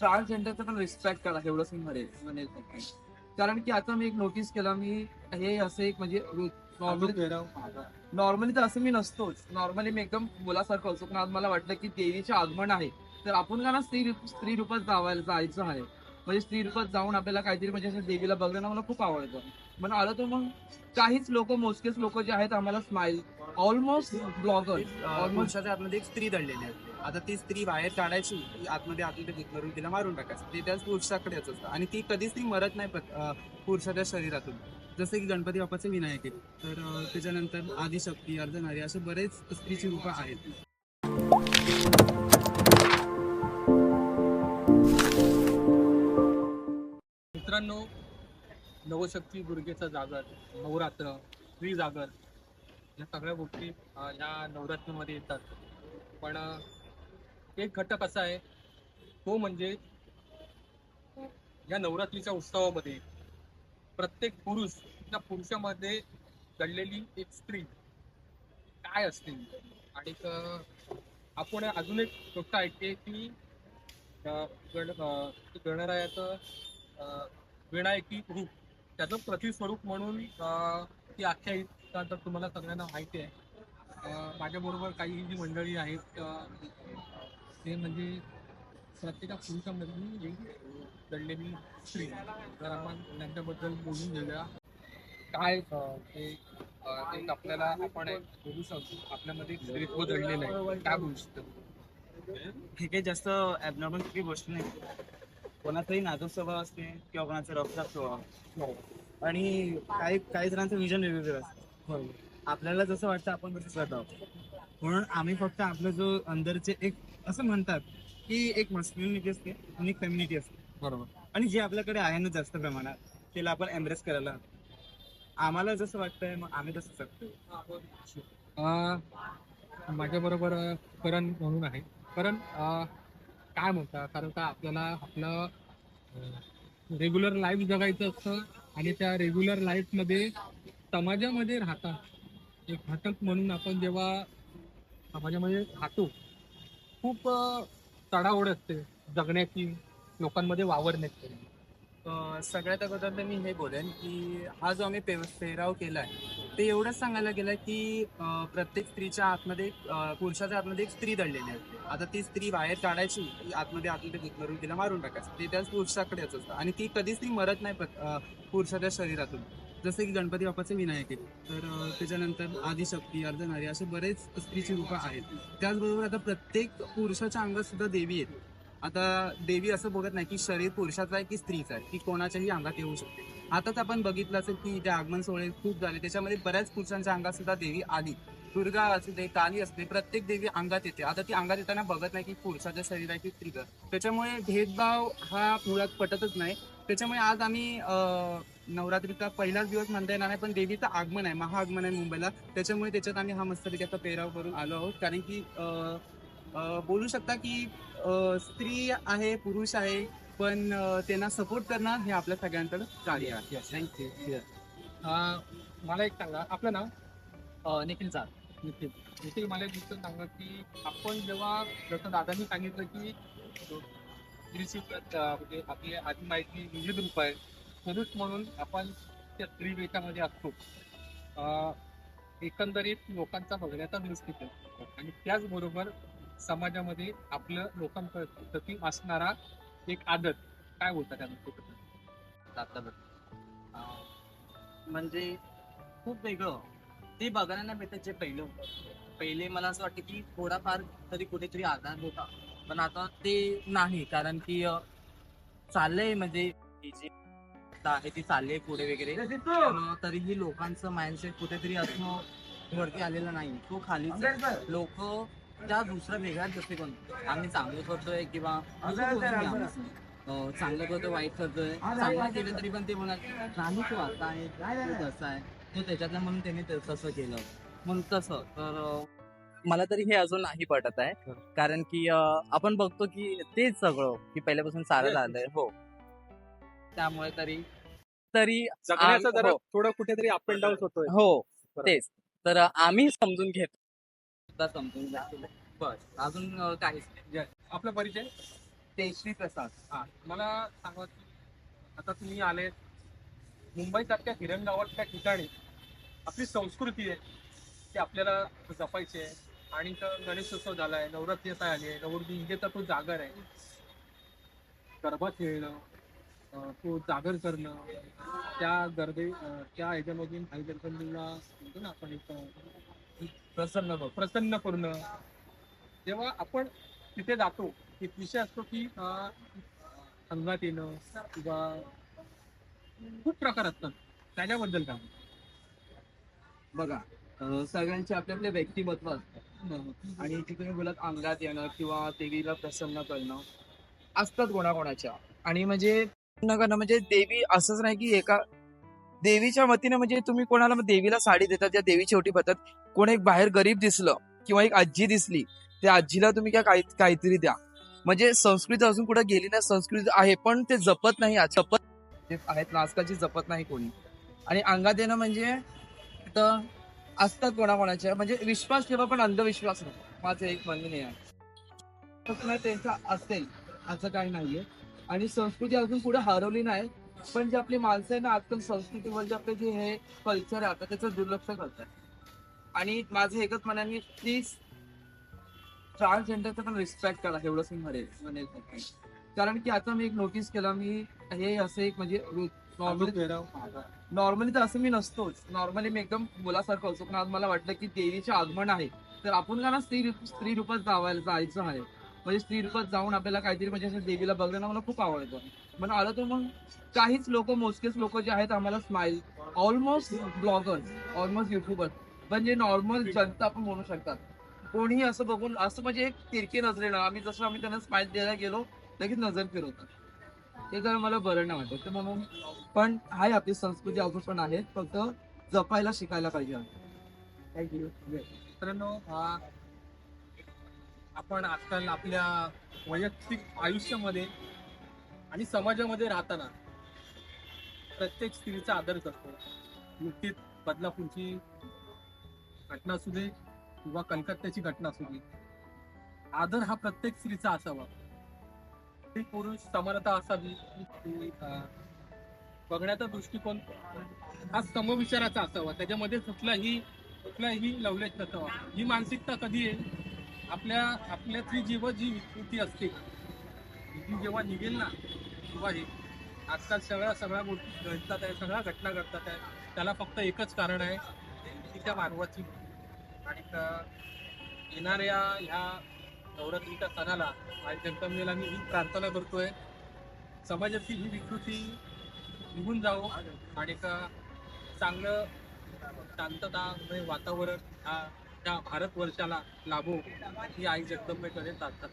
ट्रान्सजेंडरचं पण रिस्पेक्ट करा एवढंच मी म्हणेल म्हणेल कारण की आता मी एक नोटीस केला मी हे असं एक म्हणजे नॉर्मली नॉर्मली तर असं मी नसतोच. नॉर्मली मी एकदम मुलासारखं असतो. पण आज मला वाटलं की देवीचे आगमन आहे. तर आपण का ना स्त्री स्त्री रूपात जावायला जायचं आहे. म्हणजे स्त्री रूपात जाऊन आपल्याला काहीतरी म्हणजे असं देवीला बघणं मला खूप आवडतं. म्हणून आलं तर मग काहीच लोक मोजकेच लोक जे आहेत आम्हाला स्माइल ऑलमोस्ट ब्लॉगर ऑलमोस्ट आतमध्ये एक स्त्री दडलेली आहे. आता ती स्त्री बाहेर काढायची आतमध्ये आतमध्ये गुदमरून तिला मारून टाकायचं. ते त्याच पुरुषाकडेच असतं. आणि ती कधीच ती मरत नाही पुरुषाच्या शरीरातून. जसं की गणपती बाप्पाचे विनायक आहे. तर त्याच्यानंतर आदिशक्ती अर्धनारी असे बरेच स्त्रीची रूपं आहेत. मित्रांनो नवशक्ती दुर्गेचं जागर नवरात्र स्त्री जागर या सगळ्या गोष्टी या नवरात्रमध्ये येतात. पण एक घटक असा आहे तो म्हणजे या नवरात्रीच्या उत्सवामध्ये प्रत्येक पुरुष त्या पुरुषामध्ये दडलेली एक स्त्री काय असते? आणि आपण अजून एक गोष्ट ऐकते की गण गणरायाचं विनायकी रूप त्याचं प्रतिस्वरूप म्हणून ती आख्यायिका तर तुम्हाला सगळ्यांना माहिती आहे. माझ्याबरोबर काही जी मंडळी आहेत ते म्हणजे प्रत्येका पुरुषामधली एक दडलेली स्त्री. तर आपण त्यांच्याबद्दल बोलून घेऊया. काय ते एक आपल्याला आपण एक बोलू शकतो. आपल्यामध्ये स्त्रीत्व दडलेलं आहे. काय बोलू शकतो? हे काही जास्त ॲबनॉर्मल काही गोष्ट नाही. कोणाचाही नाजूक स्वभाव असते किंवा कोणाचा रफदार स्वभाव आणि काही काही जणांचं विजन वेगवेगळं असतं. आपल्याला जसं वाटतं आपण तसं करत आहोत. म्हणून आम्ही फक्त आपलं जो अंदरचे एक असं म्हणतात की एक मस्क्युलिनिटी असते आणि एक फेमिनिटी असते. बरोबर. आणि जे आपल्याकडे आहे ना जास्त प्रमाणात त्याला आपण एम्ब्रेस करायला हवं. आम्हाला जसं वाटतंय मग आम्ही तसं करतो माझ्या बरोबर करण म्हणून आहे. करण अं, काय म्हणता? कारण का आपल्याला आपलं रेग्युलर लाईफ जगायचं असतं आणि त्या रेग्युलर लाईफमध्ये समाजामध्ये राहता. एक घटक म्हणून आपण जेव्हा समाजामध्ये राहतो खूप चढाओढ असते. जगण्याची लोकांमध्ये वावरण्याची नसते सगळ्यात अगोदर तर मी हे बोलेन की हा जो आम्ही पेहराव केला केलाय ते एवढंच सांगायला गेलं की प्रत्येक स्त्रीच्या आतमध्ये पुरुषाच्या आतमध्ये एक स्त्री दडलेली असते आता ती स्त्री बाहेर काढायची ती आतमध्ये आतमध्ये करून तिला मारून टाकायचं. ते त्याच पुरुषाकडेच असतं. आणि ती कधीच ती मरत नाही पुरुषाच्या शरीरातून. जसं की गणपती बाप्पाचे विनायक आहे तर त्याच्यानंतर आदिशक्ती अर्धनारी असे बरेच स्त्रीची रूपं आहेत. त्याचबरोबर आता प्रत्येक पुरुषाच्या अंगात सुद्धा देवी आहेत. आता देवी असं बघत नाही की शरीर पुरुषाचं आहे की स्त्रीचं आहे ती कोणाच्याही अंगात येऊ शकते. आताच आपण बघितलं असेल की ते आगमन सोहळे खूप झाले त्याच्यामध्ये बऱ्याच पुरुषांच्या अंगात सुद्धा देवी आली. दुर्गा असू दे काली असते प्रत्येक देवी अंगात येते. आता ती अंगात येताना बघत नाही की पुरुषाचं शरीर आहे की स्त्रीचं. त्याच्यामुळे भेदभाव हा मुळात पटतच नाही. त्याच्यामुळे आज आम्ही नवरात्रीचा पहिलाच दिवस म्हणता येणार नाही पण देवीचं आगमन आहे महाआगमन आहे मुंबईला. त्याच्यामुळे त्याच्यात आम्ही हा मस्तपैकी पेहराव करून आलो आहोत. कारण की बोलू शकता की स्त्री आहे पुरुष आहे पण त्यांना सपोर्ट करणं हे आपल्या सगळ्यांकडे कार्य आहे. थँक्यू मला एक सांगा आपलं नाव? निखिल चाल निखिल. निखिल मला एक गोष्ट सांगा की आपण जेव्हा जसं दादांनी सांगितलं की म्हणजे आपली आधी माहिती विविध रूप आहे पुरुष म्हणून आपण त्या स्त्री असतो. अं, एकंदरीत लोकांचा बघण्याचा दृष्टिकोन आणि त्याचबरोबर समाजामध्ये आपलं लोकांप्रती असणारा एक आदर. काय बोलता त्या म्हणजे खूप वेगळं. ते बघायला नाही भेटत जे पहिलं होतं. पहिले मला असं वाटतं की थोडाफार तरी कुठेतरी आधार होता. पण आता ते नाही. कारण की चाललंय म्हणजे आता आहे ती चालली पुढे वगैरे. पण तरीही लोकांचं माइंडसेट कुठेतरी असं वरती आलेलं नाही. तो खाली लोक त्या दुसऱ्या वेगळ्याच दृष्टिकोन आम्ही चांगलं करतोय किंवा चांगलं करतोय वाईट करतोय. चांगलं केलं तरी पण ते म्हणत नाही तो असा आहे तसा आहे. तो त्याच्यातला म्हणून त्याने तसं केलं. म्हणून तसं तर मला तरी हे अजून नाही पटत आहे. कारण की आपण बघतो की तेच सगळं की पहिल्यापासून चालत आलंय हो. त्यामुळे तरी तरी जगण्याचं आम- जरा हो. थोडं कुठेतरी अप अँड डाऊन होतोय. हो. तेच. तर आम्ही समजून घेतो. समजून घ्या बस. अजून अं, काहीच नाही. आपला परिचय? देशरी प्रसाद. हा. मला सांगा की आता तुम्ही आले. मुंबई सारख्या हिरणगावाच्या ठिकाणी आपली संस्कृती आहे ती आपल्याला जपायची आहे. आणि इथं गणेशोत्सव झालाय नवरात्री आता आली आहे नवदुर्गेचा तो जागर आहे. गरबा खेळणं तो जागर करणं त्या गर्दे त्या याच्यामधून आई गणपतीला म्हणतो ना आपण एक प्रसन्न प्रसन्न करणं. जेव्हा आपण तिथे जातो एक विषय असतो की अंगात येणं किंवा खूप प्रकार असतात. त्याच्याबद्दल काय? बघा सगळ्यांचे आपले आपले व्यक्तिमत्व असतात. आणि तिकडे बोलत अंगात येणं किंवा देवीला प्रसन्न करणं असतात कोणाकोणाच्या. आणि म्हणजे करणं. म्हणजे देवी असंच नाही की एका देवीच्या वतीने म्हणजे तुम्ही कोणाला देवीला साडी देतात त्या देवी शेवटी बघतात कोण एक बाहेर गरीब दिसलं किंवा एक आजी दिसली त्या आजीला तुम्ही काय काहीतरी द्या. म्हणजे संस्कृती अजून कुठे गेली नाही संस्कृती आहे पण ते जपत नाही जपत आहेत ना आजकालची जपत नाही कोणी. आणि अंगात येणं म्हणजे तर असतात कोणाकोणाच्या. म्हणजे विश्वास ठेवा पण अंधविश्वास नको माझं एक म्हणणे आहे. त्यांचा असेल असं काही नाहीये. आणि संस्कृती अजून पुढे हरवली नाही पण जे आपली माणसं आहे ना आजकाल संस्कृतीवर जे आपले जे हे कल्चर आहे आता त्याचं दुर्लक्ष करतात. आणि माझं एकच म्हणाने प्लीज ट्रान्सजेंडरचं पण रिस्पेक्ट करा एवढंच मी म्हणेल म्हणेल कारण की आता मी एक नोटीस केला मी हे असं एक म्हणजे नॉर्मली नॉर्मली तर असं मी नसतोच. नॉर्मली मी एकदम मुलासारखं असतो पण आज मला वाटलं की देवीचे आगमन आहे. तर आपण का ना स्त्री स्त्री रूपात जावायला जायचं आहे. म्हणजे स्त्री रूपात जाऊन आपल्याला काहीतरी म्हणजे असं देवीला बघणं मला खूप आवडतं. पण आलं तर मग काहीच लोक मोजकेच लोक जे आहेत आम्हाला smile almost bloggers almost YouTuber म्हणजे नॉर्मल जनता आपण म्हणू शकतात. कोणीही असं बघून असं म्हणजे एक तिरकी नजरेनं आम्ही जसं आम्ही त्यांना स्माइल द्यायला गेलो लगेच नजर फिरवतात. ते जर मला बरं नाही वाटत. तर म्हणून पण आहे आपली संस्कृती अजून पण आहे फक्त जपायला शिकायला पाहिजे. थँक्यू मित्रांनो हा आपण आजकाल आपल्या वैयक्तिक आयुष्यामध्ये आणि समाजामध्ये राहताना प्रत्येक स्त्रीचा आदर करतो. नुकतीच बदलापूरची घटना असू दे किंवा कलकत्त्याची घटना असू दे आदर हा प्रत्येक स्त्रीचा असावा. स्त्री पुरुष समानता असावी. बघण्याचा दृष्टिकोन हा समविचाराचा असावा. त्याच्यामध्ये कुठलाही कुठलाही लवलेच नसावा. ही मानसिकता कधी आहे? आपल्या आपल्यातली जेव्हा जी विकृती असते ती जेव्हा निघेल ना किंवा हे. आजकाल सगळ्या सगळ्या गोष्टी घडतात आहे सगळ्या घटना घडतात आहे. त्याला फक्त एकच कारण आहे तिच्या मानवाची. आणि येणाऱ्या ह्या नवरात्रीच्या सणाला आणि जगदंबेला मी ही प्रार्थना करतोय समाजातील ही विकृती निघून जावो आणि का चांगलं शांतता वातावरण हा त्या भारत वर्षाला लाभो ही आई जगदंबेकडे जातात